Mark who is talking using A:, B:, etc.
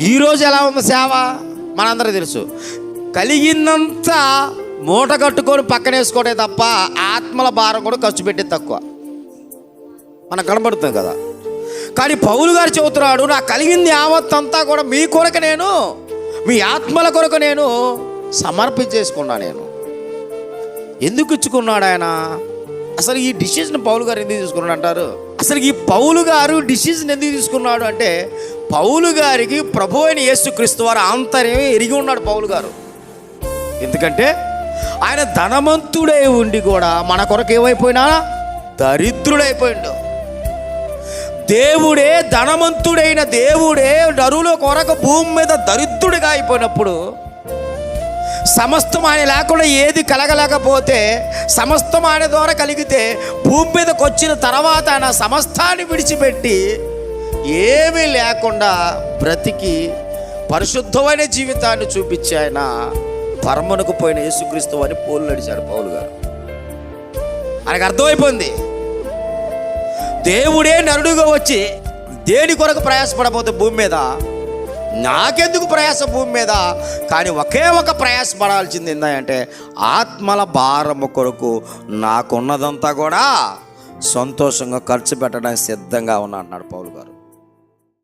A: ఈరోజు ఎలా ఉంది సేవ? మనందరూ తెలుసు. కలిగిందంత మూట కట్టుకొని పక్కనేసుకోవడే తప్ప ఆత్మల భారం కూడా ఖర్చు పెట్టేది తక్కువ. మనకు కనబడుతుంది కదా. కానీ పౌలు గారు చెబుతున్నాడు నాకు కలిగింది యావత్తంతా కూడా మీ కొరకు నేను మీ ఆత్మల కొరకు నేను సమర్పించేసుకున్నా నేను. ఎందుకు ఇచ్చుకున్నాడు ఆయన? అసలు ఈ డిసిజన్ పౌలు గారు ఎందుకు తీసుకున్నాడు అంటారు అసలు ఈ పౌలు గారు డిసిజన్ ఎందుకు తీసుకున్నాడు అంటే పౌలు గారికి ప్రభు అయిన యేసుక్రీస్తు వారు ఆంతర్యం ఎరిగి ఉన్నాడు పౌలు గారు. ఎందుకంటే ఆయన ధనవంతుడై ఉండి కూడా మన కొరకు ఏమైపోయినా? దరిద్రుడైపోయిండు. దేవుడే ధనవంతుడైన దేవుడే నరుల కొరకు భూమి మీద దరిద్రుడిగా అయిపోయినప్పుడు సమస్తం ఆయన లేకుండా ఏది కలగలేకపోతే సమస్తం ఆయన ద్వారా కలిగితే భూమి మీదకి వచ్చిన తర్వాత ఆయన సమస్తాన్ని విడిచిపెట్టి ఏమీ లేకుండా బ్రతికి పరిశుద్ధమైన జీవితాన్ని చూపించి ఆయన పరమనుకు పోయిన యేసుక్రీస్తు అని పోలు నడిచాడు పౌలు గారు. ఆయనకు అర్థమైపోయింది. దేవుడే నరుడుగా వచ్చి దేని కొరకు ప్రయాసపడబోతే భూమి మీద? నాకెందుకు ప్రయాస భూమి మీద? కానీ ఒకే ఒక ప్రయాసపడాల్సింది ఏంటంటే ఆత్మల భారము కొరకు నాకున్నదంతా కూడా సంతోషంగా ఖర్చు పెట్టడానికి సిద్ధంగా ఉన్నా అన్నాడు పౌలు గారు.